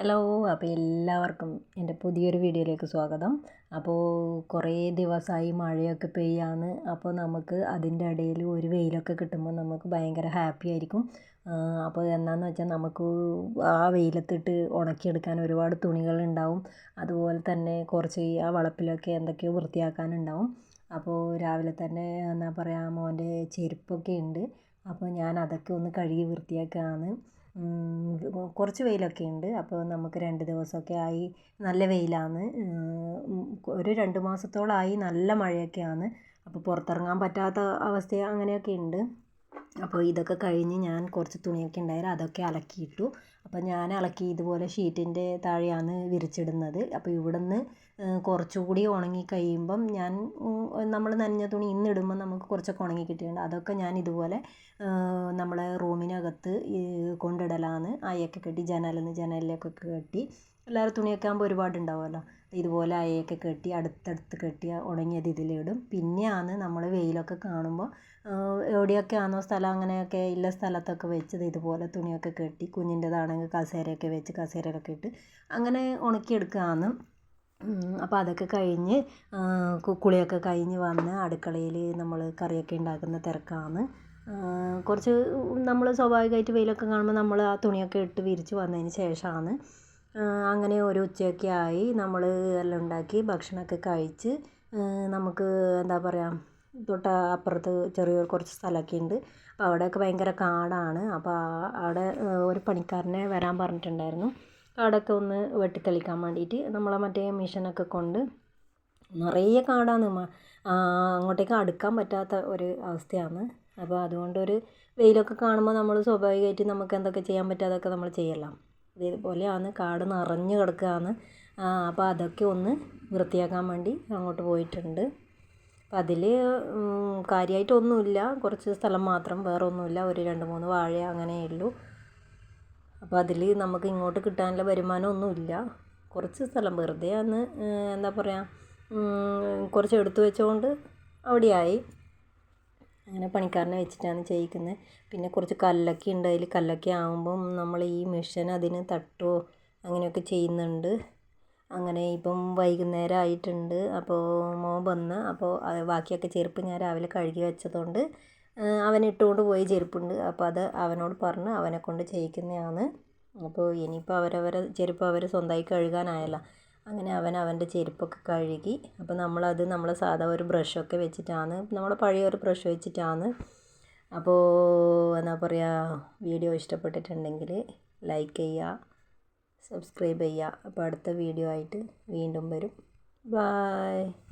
Hello അപ്പോൾ എല്ലാവർക്കും എന്റെ പുതിയൊരു വീഡിയോയിലേക്ക് സ്വാഗതം. അപ്പോൾ കുറേ ദിവസമായി മഴയൊക്കെ പെയ്യാണ്. അപ്പോൾ നമുക്ക് അതിന്റെ ഇടയിൽ ഒരു വെയിലൊക്കെ കിട്ടുമ്പോൾ നമുക്ക് ഭയങ്കര ഹാപ്പി ആയിരിക്കും. അപ്പോൾ എന്താണെന്ന് വെച്ചാൽ നമുക്ക് ആ വെയിലത്തിട്ട് ഉണക്കിയെടുക്കാൻ ഒരുപാട് തുണികളുണ്ടാവും അതുപോലെ തന്നെ കുറച്ച് ആ വളപ്പിലൊക്കെ എന്തൊക്കെയോ വൃത്തിയാക്കാനുണ്ടാവും. അപ്പോൾ രാവിലെ തന്നെ എന്താ പറയുക മോന്റെ ചെരുപ്പൊക്കെ ഉണ്ട്. അപ്പോൾ ഞാൻ അതൊക്കെ ഒന്ന് കഴുകി വൃത്തിയാക്കുകയാണ് കുറച്ച് വെയിലൊക്കെ ഉണ്ട്. അപ്പോൾ നമുക്ക് രണ്ട് ദിവസമൊക്കെ ആയി. നല്ല വെയിലാണ്. ഒരു രണ്ട് മാസത്തോളമായി നല്ല മഴയൊക്കെയാണ്. അപ്പോൾ പുറത്തിറങ്ങാൻ പറ്റാത്ത അവസ്ഥ അങ്ങനെയൊക്കെ ഉണ്ട്. അപ്പോൾ ഇതൊക്കെ കഴിഞ്ഞ് ഞാൻ കുറച്ച് തുണിയൊക്കെ ഉണ്ടായിരുന്നു അതൊക്കെ അലക്കിയിട്ടു. അപ്പോൾ ഞാൻ അലക്കി ഇതുപോലെ ഷീറ്റിന്റെ താഴെയാണ് വിരിച്ചിടുന്നത്. അപ്പോൾ ഇവിടുന്ന് കുറച്ചുകൂടി ഉണങ്ങി കഴിയുമ്പം ഞാൻ നമ്മൾ നനഞ്ഞ തുണി ഇന്നിടുമ്പോൾ നമുക്ക് കുറച്ചൊക്കെ ഉണങ്ങി കിട്ടിയിട്ടുണ്ട്. അതൊക്കെ ഞാൻ ഇതുപോലെ നമ്മളെ റൂമിനകത്ത് കൊണ്ടിടലാണ്. അയയൊക്കെ കെട്ടി ജനലിൽ നിന്ന് ജനലിലേക്കൊക്കെ കെട്ടി എല്ലാവരും തുണിയൊക്കെ ആകുമ്പോൾ ഒരുപാട് ഉണ്ടാവുമല്ലോ ഇതുപോലെ അയയൊക്കെ കെട്ടി അടുത്തടുത്ത് കെട്ടി ഉണങ്ങിയത് ഇതിലിടും. പിന്നെയാണ് നമ്മൾ വെയിലൊക്കെ കാണുമ്പോൾ എവിടെയൊക്കെ ആണോ സ്ഥലം അങ്ങനെയൊക്കെ ഇല്ല സ്ഥലത്തൊക്കെ വെച്ചത് ഇതുപോലെ തുണിയൊക്കെ കെട്ടി കുഞ്ഞിന്റെതാണെങ്കിൽ കസേരയൊക്കെ വെച്ച് കസേരയൊക്കെ ഇട്ട് അങ്ങനെ ഉണക്കിയെടുക്കുകയാണ്. അപ്പോൾ അതൊക്കെ കഴിഞ്ഞ് കുളിയൊക്കെ കഴിഞ്ഞ് വന്ന് അടുക്കളയിൽ നമ്മൾ കറിയൊക്കെ ഉണ്ടാക്കുന്ന തിരക്കാണ്. കുറച്ച് നമ്മൾ സ്വാഭാവികമായിട്ട് വെയിലൊക്കെ കാണുമ്പോൾ നമ്മൾ ആ തുണിയൊക്കെ ഇട്ട് വിരിച്ച് വന്നതിന് ശേഷമാണ് അങ്ങനെ ഒരു ഉച്ചയൊക്കെ ആയി. നമ്മൾ എല്ലാം ഉണ്ടാക്കി ഭക്ഷണമൊക്കെ കഴിച്ച് നമുക്ക് എന്താ പറയുക തൊട്ട് അപ്പുറത്ത് ചെറിയ കുറച്ച് സ്ഥലമൊക്കെ ഉണ്ട്. അപ്പോൾ അവിടെയൊക്കെ ഭയങ്കര കാടാണ്. അപ്പോൾ അവിടെ ഒരു പണിക്കാരനെ വരാൻ പറഞ്ഞിട്ടുണ്ടായിരുന്നു. കാടൊക്കെ ഒന്ന് വെട്ടിത്തെളിക്കാൻ വേണ്ടിയിട്ട് നമ്മളെ മറ്റേ മെഷീനൊക്കെ കൊണ്ട് നിറയെ കാടാണ്. അങ്ങോട്ടേക്ക് അടുക്കാൻ പറ്റാത്ത ഒരു അവസ്ഥയാണ്. അപ്പോൾ അതുകൊണ്ടൊരു വെയിലൊക്കെ കാണുമ്പോൾ നമ്മൾ സ്വാഭാവികമായിട്ട് നമുക്ക് എന്തൊക്കെ ചെയ്യാൻ പറ്റുക അതൊക്കെ നമ്മൾ ചെയ്യலாம் ഇതേപോലെയാണ് കാട് നിറഞ്ഞു കിടക്കുകയാണ്. അപ്പോൾ അതൊക്കെ ഒന്ന് വൃത്തിയാക്കാൻ വേണ്ടി അങ്ങോട്ട് പോയിട്ടുണ്ട്. അപ്പം അതിൽ കാര്യമായിട്ടൊന്നുമില്ല. കുറച്ച് സ്ഥലം മാത്രം വേറെ ഒന്നുമില്ല ഒരു രണ്ട് മൂന്ന് വാഴ അങ്ങനെയേ ഉള്ളൂ. അപ്പോൾ അതിൽ നമുക്ക് ഇങ്ങോട്ട് കിട്ടാനുള്ള വരുമാനമൊന്നുമില്ല. കുറച്ച് സ്ഥലം വെറുതെ ഒന്ന് എന്താ പറയുക കുറച്ച് എടുത്തു വെച്ചുകൊണ്ട് അവിടെയായി. അങ്ങനെ പണിക്കാരനെ വെച്ചിട്ടാണ് ചെയ്യിക്കുന്നത് പിന്നെ കുറച്ച് കല്ലൊക്കെ ഉണ്ട്. അതിൽ കല്ലൊക്കെ ആകുമ്പം നമ്മൾ ഈ മെഷീൻ അതിന് തട്ടുകയോ അങ്ങനെയൊക്കെ ചെയ്യുന്നുണ്ട്. അങ്ങനെ ഇപ്പം വൈകുന്നേരം ആയിട്ടുണ്ട്. അപ്പോൾ മോൻ വന്ന് അപ്പോൾ ബാക്കിയൊക്കെ ചെരുപ്പ് ഞാൻ രാവിലെ കഴുകി വെച്ചതുകൊണ്ട് അവൻ ഇട്ടുകൊണ്ട് പോയി ചെരുപ്പുണ്ട്. അപ്പോൾ അത് അവനോട് പറഞ്ഞ് അവനെ കൊണ്ട് ചെയ്യിക്കുന്നതാണ്. അപ്പോൾ ഇനിയിപ്പോൾ അവരവരെ ചെരുപ്പ് അവർ സ്വന്തമായി കഴുകാനായല്ലോ. അങ്ങനെ അവൻ അവന്റെ ചെരുപ്പൊക്കെ കഴുകി. അപ്പോൾ നമ്മളത് നമ്മൾ സാധാ ഒരു ബ്രഷൊക്കെ വെച്ചിട്ടാണ്. നമ്മൾ പഴയ ഒരു ബ്രഷ് വെച്ചിട്ടാണ്. അപ്പോൾ എന്താ പറയുക വീഡിയോ ഇഷ്ടപ്പെട്ടിട്ടുണ്ടെങ്കിൽ ലൈക്ക് ചെയ്യുക സബ്സ്ക്രൈബ് ചെയ്യുക. അപ്പോൾ അടുത്ത വീഡിയോ ആയിട്ട് വീണ്ടും വരും. ബായ്.